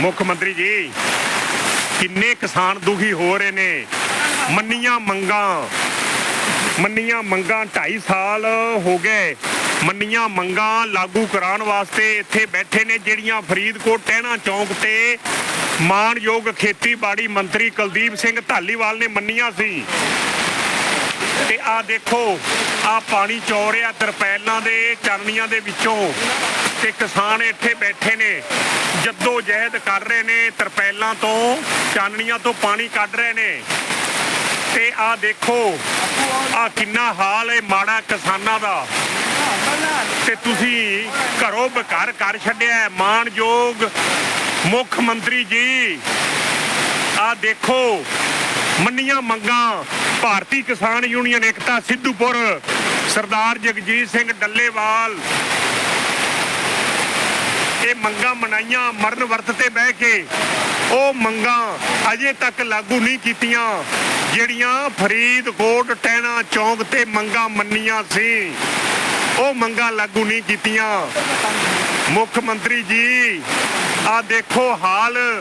ਮੁੱਖ ਮੰਤਰੀ ਜੀ, ਕਿੰਨੇ ਕਿਸਾਨ ਦੁਖੀ ਹੋ ਰਹੇ ਨੇ? ਮੰਨੀਆਂ ਮੰਗਾਂ ਮੰਨੀਆਂ ਮੰਗਾਂ 2.5 ਸਾਲ ਹੋ ਗਏ। ਮੰਨੀਆਂ ਮੰਗਾਂ ਲਾਗੂ ਕਰਾਉਣ ਵਾਸਤੇ ਇੱਥੇ ਬੈਠੇ ਨੇ ਜਿਹੜੀਆਂ ਫਰੀਦਕੋਟ ਟਹਿਣਾ ਚੌਂਕ ਤੇ ਮਾਨਯੋਗ ਖੇਤੀਬਾੜੀ ਮੰਤਰੀ ਕੁਲਦੀਪ ਸਿੰਘ ਢਾਲੀਵਾਲ ਨੇ ਮੰਨੀਆਂ ਸੀ। ਤੇ ਆ ਦੇਖੋ ਆ ਪਾਣੀ ਚੋ ਰਿਹਾ ਤਰਪੈਲਾਂ ਦੇ, ਚਾਨਣੀਆਂ ਦੇ ਵਿੱਚੋਂ। ਤੇ ਕਿਸਾਨ ਇੱਥੇ ਬੈਠੇ ਨੇ। ਜੱਦੋ ਜਹਿਦ ਕਰ ਰਹੇ ਨੇ ਤਰਪੈਲਾਂ ਤੋਂ, ਚਾਨਣੀਆਂ ਤੋਂ ਪਾਣੀ ਕੱਢ ਰਹੇ ਨੇ। ਤੇ ਆ ਦੇਖੋ, ਆ ਕਿੰਨਾ ਹਾਲ ਹੈ ਮਾੜਾ ਕਿਸਾਨਾਂ ਦਾ। ਤੇ ਤੁਸੀਂ ਘਰੋਂ ਬੇਕਾਰ ਕਰ ਛੱਡਿਆ ਹੈ। ਮਾਣਯੋਗ ਮੁੱਖ ਮੰਤਰੀ ਜੀ, ਆ ਦੇਖੋ, ਮੰਨੀਆਂ ਮੰਗਾਂ, ਭਾਰਤੀ ਕਿਸਾਨ ਯੂਨੀਅਨ, ਏਕਤਾ ਸਿੱਧੂਪੁਰ। ਸਰਦਾਰ ਜਗਜੀਤ ਸਿੰਘ ਡੱਲੇਵਾਲ, ਇਹ ਮੰਗਾਂ ਮਨਾਈਆਂ, ਮਰਨ ਵਰਤ ਤੇ ਬਹਿ ਕੇ ਉਹ ਮੰਗਾਂ ਅਜੇ ਤੱਕ ਲਾਗੂ ਨਹੀਂ ਕੀਤੀਆਂ, ਜਿਹੜੀਆਂ ਫਰੀਦਕੋਟ ਟੈਣਾ ਚੌਂਕ ਤੇ ਮੰਗਾਂ ਮੰਨੀਆਂ ਸੀ। ਉਹ ਮੰਗਾਂ ਲਾਗੂ ਨਹੀਂ ਕੀਤੀਆਂ। ਮੁੱਖ ਮੰਤਰੀ ਜੀ ਆ ਦੇਖੋ ਹਾਲ।